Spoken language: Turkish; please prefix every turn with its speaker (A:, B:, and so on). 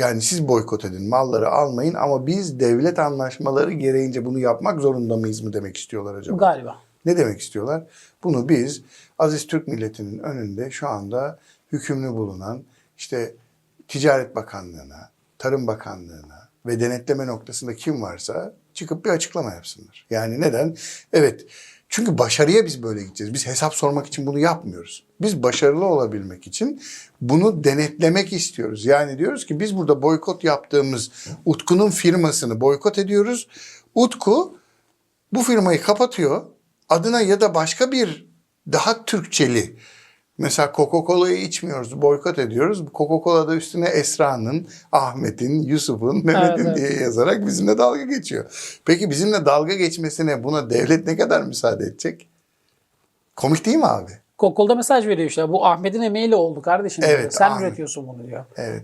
A: Yani siz boykot edin, malları almayın ama biz devlet anlaşmaları gereğince bunu yapmak zorunda mıyız mı demek istiyorlar acaba?
B: Galiba.
A: Ne demek istiyorlar? Bunu biz aziz Türk milletinin önünde şu anda hükümlü bulunan işte Ticaret Bakanlığı'na, Tarım Bakanlığı'na ve denetleme noktasında kim varsa çıkıp bir açıklama yapsınlar. Yani neden? Evet. Çünkü başarıya biz böyle gideceğiz. Biz hesap sormak için bunu yapmıyoruz. Biz başarılı olabilmek için bunu denetlemek istiyoruz. Yani diyoruz ki biz burada boykot yaptığımız Utku'nun firmasını boykot ediyoruz. Utku bu firmayı kapatıyor. Adına ya da başka bir daha Türkçeli mesela Coca-Cola'yı içmiyoruz, boykot ediyoruz. Coca-Cola'da üstüne Esra'nın, Ahmet'in, Yusuf'un, Mehmet'in
B: evet.
A: diye yazarak bizimle dalga geçiyor. Peki bizimle dalga geçmesine buna devlet ne kadar müsaade edecek? Komik değil mi abi?
B: Kokol'da mesaj veriyor işte. Bu Ahmet'in emeğiyle oldu kardeşim. diyor.
A: Evet,
B: Sen
A: Ahmet.
B: üretiyorsun bunu diyor.
A: Evet.